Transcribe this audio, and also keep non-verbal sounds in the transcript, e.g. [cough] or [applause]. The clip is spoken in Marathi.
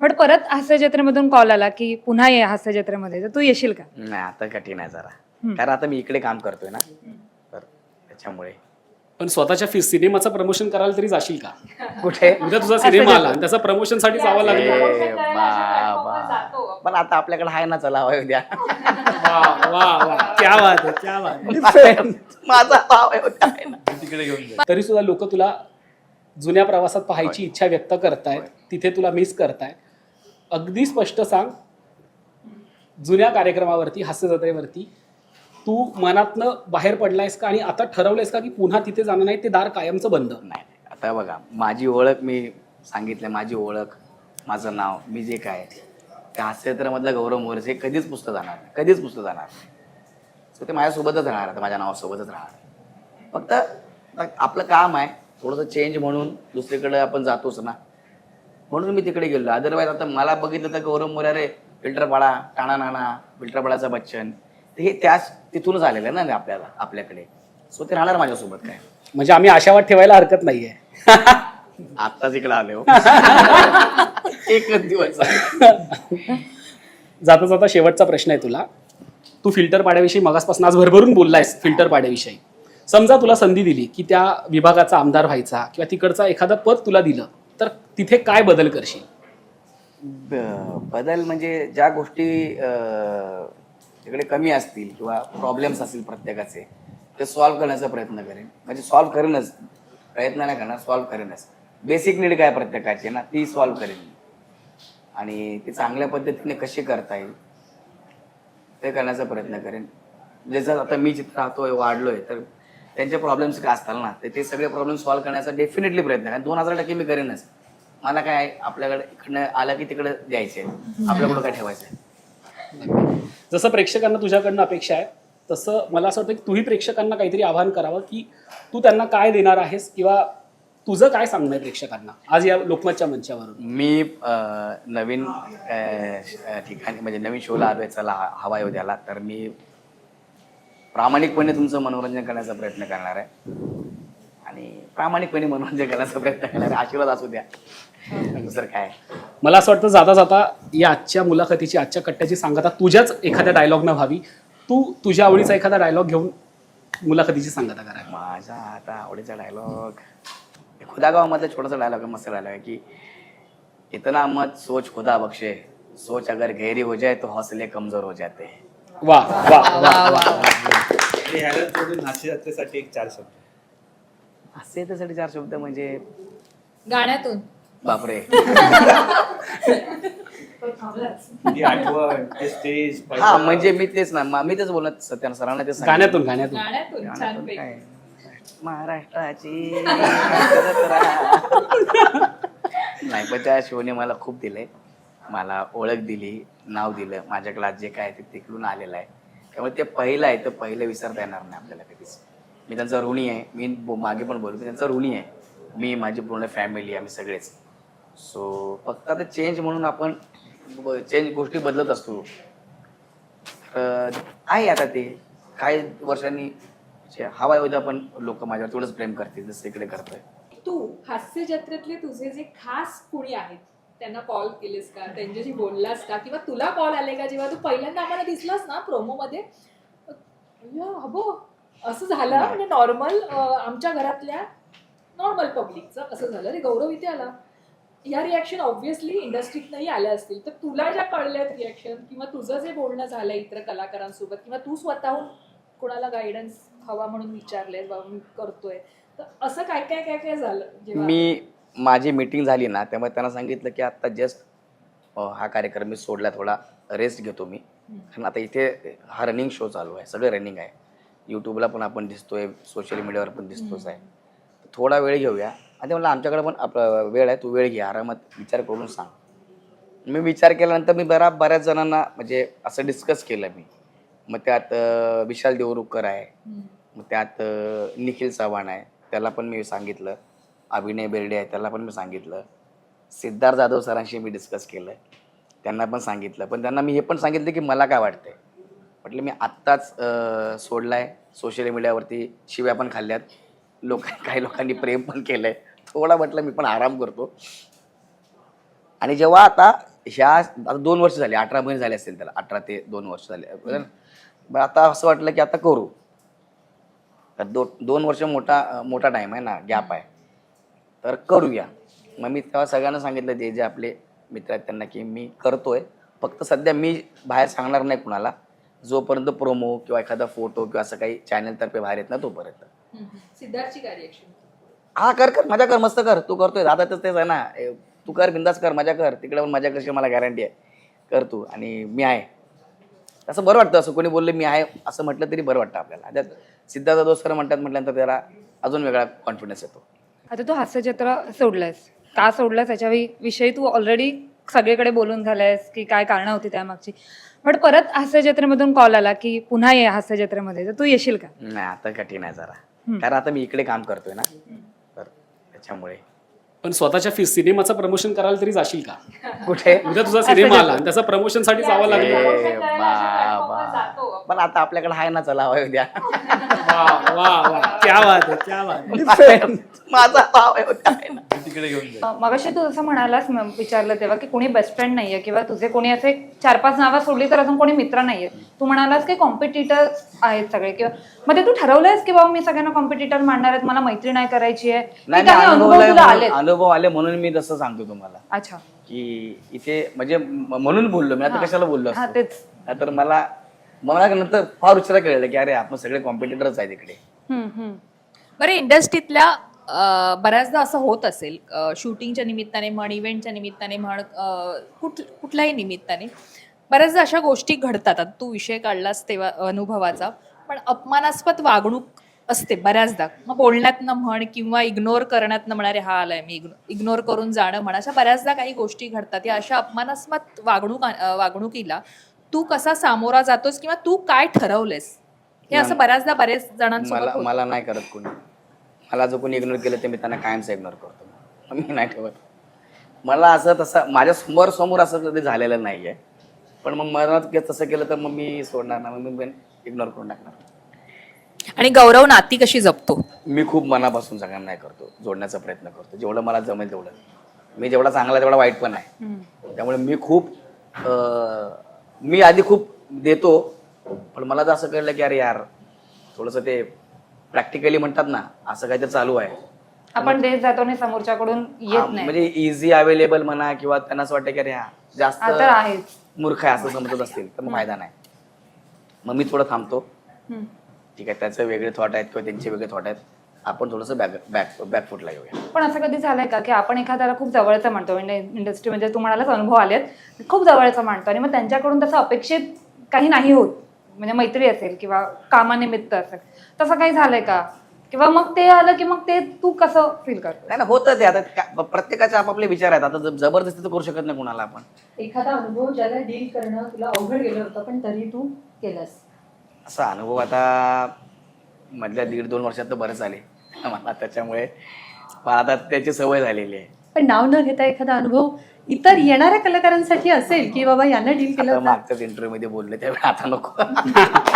बट परत हास्य जत्रेमधून कॉल आला की पुन्हा ये हास्य जत्रेमध्ये तर तू येशील का? नाही आता कठीण आहे जरा. कारण आता मी इकडे काम करतोय ना. तर त्याच्यामुळे. पण स्वतःच्या फि- सिनेमाचं प्रमोशन करायला तरी जाशील का? [laughs] कुठे? उद्या तुझा सिनेमा आला आणि त्याचा प्रमोशनसाठी जावं लागलं. ए बाबा. पण आता आपल्याकडे आहे ना चला हवा द्या वा वा वा. क्या बात आहे क्या बात आहे. [laughs] माझा भाव अयोध्या आहे ना तरी सुद्धा लोक तुला जुन्या प्रवासात पाहायची इच्छा व्यक्त करतायत. तिथे तुला मिस करताय अगदी स्पष्ट सांग. जुन्या कार्यक्रमावरती हास्य जत्रेवरती तू मनातनं बाहेर पडलायस का आणि आता ठरवलंयस का की पुन्हा तिथे जाणं नाही ते दार कायमचं बंद? नाही नाही. आता बघा माझी ओळख मी सांगितलं माझी ओळख माझं नाव मी जे काय त्या हास्यचित्रामधलं गौरव मोरे हे कधीच पुस्तक जाणार नाही कधीच पुस्तक जाणार नाही. सो ते माझ्यासोबतच राहणार आता माझ्या नावासोबतच राहणार. फक्त आपलं काम आहे थोडंसं चेंज म्हणून दुसरीकडे आपण जातोच ना. म्हणून मी तिकडे गेलो. अदरवाईज आता मला बघितलं तर गौरव मोरे रे फिल्टरपाडा टाणा नाना फिल्टरपाडाचा बच्चन हे त्याच तिथूनच आलेलं आहे ना आपल्याला आपल्याकडे. सो ते राहणार माझ्यासोबत काय? म्हणजे आम्ही आशावाद ठेवायला हरकत नाहीये. [laughs] आत्ताच इकडे आले हो. [laughs] एकच दिवस. जाता जाता शेवटचा प्रश्न आहे तुला. तू फिल्टर पाड्याविषयी मगासपासून आज भरभरून बोललायस फिल्टर पाड्याविषयी. समजा तुला संधी दिली की त्या विभागाचा आमदार व्हायचा किंवा तिकडचा एखादा पद तुला दिलं. तिथे काय बदल करशील? ब- बदल म्हणजे ज्या गोष्टी तिकडे कमी असतील किंवा प्रॉब्लेम्स असतील प्रत्येकाचे ते सॉल्व्ह करण्याचा प्रयत्न करेन. म्हणजे सॉल्व्ह करेनच. प्रयत्न नाही करणार सॉल्व्ह करेनच. बेसिक नीड काय प्रत्येकाची ना ती सॉल्व्ह करेन आणि ती चांगल्या पद्धतीने कशी करता येईल ते करण्याचा प्रयत्न करेन. म्हणजे जसं आता मी जिथे राहतोय वाढलोय तर त्यांचे प्रॉब्लेम्स काय असतात ना ते सगळे प्रॉब्लेम सॉल्व्ह करण्याचा डेफिनेटली प्रयत्न करेन. दोन हजार टक्के मी करेनच. मला काय आपल्याकडे इकडनं आलं की तिकडे द्यायचंय आपल्याकडं काय ठेवायचंय? जसं प्रेक्षकांना तुझ्याकडनं अपेक्षा आहे तसं मला असं वाटतं की तूही प्रेक्षकांना काहीतरी आवाहन करावं की तू त्यांना काय देणार आहेस किंवा तुझं काय सांगणं आहे प्रेक्षकांना आज या लोकमतच्या मंचावरून? मी नवीन ठिकाणी म्हणजे नवीन शोला आलोय चला हवा येऊ द्याला तर मी प्रामाणिकपणे तुमचं मनोरंजन करण्याचा प्रयत्न करणार आहे. आणि प्रामाणिकपणे मनोरंजन करण्याचा प्रयत्न करणार आशीर्वाद असू द्या. दुसरं काय? मला असं वाटतं जाता जाता या आजच्या मुलाखतीची आजच्या कट्ट्याची सांगता तुझ्याच एखाद्या डायलॉगनं व्हावी. तू तुझ्या आवडीचा एखादा डायलॉग घेऊन मुलाखतीची सांगता करा. माझा आता आवडीचा डायलॉग खुदा गावामधला छोटासा डायलॉग आहे मस्त डायलॉग आहे की इतना मत सोच खुदा बख्शे सोच अगर गहरी हो जाए तो हौसले कमजोर हो जाते. हैं वा वा वा वा आणि ह्याला जोडून नाशिक जत्रेसाठी एक चार शब्द. असे त्यासाठी चार शब्द म्हणजे गाण्यातून. बापरे. ती आठवण ते स्टेज हा म्हणजे मी तेच ना मा- मी तेच बोलत सत्यान सरांना तेच सांगितलं. गाण्यातून गाण्यातून. गाण्यातून गाण्यातून काय? महाराष्ट्राची जत्रा. नाही पण त्या शोने मला खूप दिलंय मला ओळख दिली नाव दिलं. माझ्याकडे आज जे काय ते तिकडून आलेलं आहे. त्यामुळे ते पहिलं आहे तर पहिलं विसरता येणार नाही आपल्याला कधीच. मी त्यांचा ऋणी आहे. मी बो- मागे पण बोलतो त्यांचा ऋणी आहे. मी माझी पूर्ण फॅमिली आम्ही सगळेच. सो फक्त आता चेंज म्हणून आपण चेंज गोष्टी बदलत असतो. तर आहे आता ते? काही वर्षांनी जे हवा उद्या पण लोक माझ्यावर तेवढंच प्रेम करतील जसं इकडे करतोय. तू हास्य जत्रेतले तुझे जे खास कुणी आहेत? त्यांना कॉल केलेस का? त्यांच्याशी बोललास का? किंवा तुला कॉल आले का? जेव्हा तू पहिल्यांदा आम्हाला दिसलास ना प्रोमो मध्ये? अय्या, अबो असं झालं. म्हणजे नॉर्मल आमच्या घरातल्या नॉर्मल पब्लिकचं असं झालं. रे गौरव इथे आला. या रिॲक्शन ऑब्व्हियसली इंडस्ट्रीतनंही आल्या असतील. तर तुला ज्या कळल्यात रिॲक्शन किंवा तुझं जे बोलणं झालं इतर कलाकारांसोबत किंवा तू स्वतःहून कोणाला गायडन्स हवा म्हणून विचारलंय बाबा मी करतोय तर असं काय काय काय काय झालं जेव्हा मी माझी मीटिंग झाली ना त्यामुळे त्यांना सांगितलं की आता जस्ट हा कार्यक्रम मी सोडला थोडा रेस्ट घेतो मी. कारण आता इथे हा रनिंग शो चालू आहे सगळं रनिंग आहे. यूट्यूबला पण आपण दिसतोय सोशल मीडियावर पण दिसतोच आहे. थोडा वेळ घेऊया. आणि मला आमच्याकडे पण आपला वेळ आहे तू वेळ घे. आरामात विचार करून सांग. मी विचार केल्यानंतर मी बरा बऱ्याच जणांना म्हणजे असं डिस्कस केलं मी. मग त्यात विशाल देवरुखकर आहे. मग त्यात निखिल चव्हाण आहे. त्याला पण मी सांगितलं. अभिनय बेर्डे आहे त्याला पण मी सांगितलं. सिद्धार्थ जाधव सरांशी मी डिस्कस केलं. त्यांना पण सांगितलं. पण त्यांना मी हे पण सांगितलं की मला काय वाटतंय? म्हटलं मी आत्ताच सोडलाय. सोशल मीडियावरती शिव्या पण खाल्ल्यात. लोक काही लोकांनी प्रेम पण केलंय. थोडा म्हटलं मी पण आराम करतो. आणि जेव्हा आता ह्या आता दोन वर्ष झाली अठरा महिने झाले असतील त्याला. अठरा ते दोन वर्ष झाले. बरं? आता असं वाटलं की आता करू. तर दो दोन वर्ष मोठा मोठा टाईम आहे ना गॅप आहे. तर करूया. मग मी तेव्हा सगळ्यांना सांगितलं जे जे आपले मित्र आहेत त्यांना की मी करतोय. फक्त सध्या मी बाहेर सांगणार नाही कुणाला. जोपर्यंत प्रोमो किंवा एखादा फोटो किंवा असं काही चॅनलतर्फे बाहेर येत ना तोपर्यंत. सिद्धार्थची हा कर कर. मजा कर मस्त कर. तू करतोय. दादा तर तेच आहे ना. ए, तू कर बिंदास कर. मजा कर. तिकडे पण मजा करशील मला गॅरंटी आहे. कर तू. आणि मी आहे. असं बरं वाटतं. असं कोणी बोलले मी आहे असं म्हटलं तरी बरं वाटतं आपल्याला. त्यात सिद्धार्थ दोस्त सर म्हणतात म्हटल्यानंतर त्याला अजून वेगळा कॉन्फिडन्स येतो. आता तू हास्यचित्र सोडलंयस. का सोडलंस याच्या वि- विषयी तू ऑलरेडी सगळीकडे बोलून झालंयस की काय कारणं होती त्यामागची. पण परत हास्यजत्रेमधून कॉल आला की पुन्हा ये हास्यजत्रेमध्ये. तर तू येशील का? नाही आता कठीण आहे जरा. कारण आता मी इकडे काम करतोय ना. तर त्याच्यामुळे. पण स्वतःच्या फि- सिनेमाचं प्रमोशन करायला तरी जाशील का? कुठे? उद्या तुझा सिनेमा आला आणि त्याचा प्रमोशनसाठी जावं लागलं. बाबा. पण आता आपल्याकडे आहे ना चला हवं द्या वा वा वा. क्या बात आहे क्या बात आहे. [laughs] माझा भाव आहे उद्या आहे ना. तिकडे घेऊन मगाशी तू जसं म्हणालास म- विचारलं तेव्हा की कोणी बेस्ट फ्रेंड नाहीये किंवा तुझे कोणी असे चार पाच नावं सोडली तर अजून कोणी मित्र नाहीये. तू म्हणालास की कॉम्पिटिटर आहेत सगळे किंवा मग ते तू ठरवलंयस की बाबा मी सगळ्यांना कॉम्पिटिटर मांडणार आहेत मला मैत्री नाही करायची आहे? की नाही काही नाही, अनुभव अनुभवलंय तुला म्हणून- आलेत? अनुभव आले म्हणून मी तसं सांगतो तुम्हाला. अच्छा. की इथे म्हणजे म- म्हणून बोललो मी आता. कशाला बोललो हा असतो? तेच. तर मला मला नंतर फार उशिरा कळलं की अरे आपण सगळे कॉम्पिटिटरच आहेत इकडे. हम्म, हम्म. बरं इंडस्ट्रीतल्या बऱ्याचदा असं होत असेल शूटिंगच्या निमित्ताने म्हण इव्हेंटच्या निमित्ताने म्हण कुठ कुठल्याही निमित्ताने. बऱ्याचदा अशा गोष्टी घडतात. आता तू विषय काढलास तेव्हा अनुभवाचा पण अपमानास्पद वागणूक असते बऱ्याचदा. मग बोलण्यातनं म्हण किंवा इग्नोर करण्यातनं म्हणारे हा आलाय मी इग्नोर करून जाणं म्हण अशा बऱ्याचदा काही गोष्टी घडतात. या अशा अपमानास्पद वागणूक वागणुकीला तू कसा सामोरा जातोस किंवा तू काय ठरवलेस? हे असं बऱ्याचदा बरेच जणांसोबत. मला नाही करत कोणी. मला जो कोणी इग्नोर केलं ते मी त्यांना कायमचं इग्नोर करतो. मी नाही ठेवत. मला असं तसं माझ्यासमोर समोर असं कधी झालेलं नाही आहे पण मग मला के- तसं केलं तर मग मी सोडणार ना मग मी इग्नोर करून टाकणार. आणि गौरव नाती कशी जपतो? मी खूप मनापासून सगळ्यांना नाही करतो जोडण्याचा प्रयत्न करतो. जेवढं मला जमेल तेवढं. मी जेवढा चांगला तेवढा वाईट पण आहे. त्यामुळे मी खूप मी आधी खूप देतो. पण मला तर असं कळलं की अरे यार थोडंसं ते प्रॅक्टिकली म्हणतात ना असं काहीतरी चालू आहे. आपण देत जातो आणि समोरच्याकडून हा, येत नाही. म्हणजे इझी अवेलेबल म्हणा किंवा त्यांना असं वाटतं की अरे हा जास्त हा तर आहेच. मूर्ख आहे असं समजत असतील तर मग फायदा नाही. मग मी थोडं थांबतो. हम्म. ठीक आहे त्याचे वेगळे थॉट आहेत किंवा त्यांचे वेगळे थॉट आहेत. आपण थोडंसं बॅक बॅक बॅकफुटला घेऊया पण असं कधी झालंय का की आपण एखाद्याला खूप जवळचं म्हणतो म्हणजे इंडस्ट्री म्हणजे तू म्हणालाच अनुभव आलेत खूप जवळचं मानतो आणि मग त्यांच्याकडून तसं अपेक्षित काही नाही होत. म्हणजे मैत्री असेल किंवा कामानिमित्त असेल तसं काही झालंय का? किंवा मग ते आलं की मग ते तू कसं फील करतो नाही ना होतं ते आता. का- प्रत्येकाचे आपापले विचार आहेत. आता ज- जबरदस्ती तर करू शकत नाही कुणाला आपण एखादा अनुभव ज्याला डील करणं तुला अवघड गेलं होतं पण तरी तू केलंस. असा अनुभव आता मधल्या दीड दोन वर्षात तर बरेच आले मला त्याच्यामुळे पण आता त्याची सवय झालेली आहे. पण नाव न घेता एखादा अनुभव इतर येणाऱ्या कलाकारांसाठी असेल की बाबा यांना डील केलं होतं मागच्याच इंटरव्ह्यू मध्ये बोलले त्यावेळी आता नको. [laughs]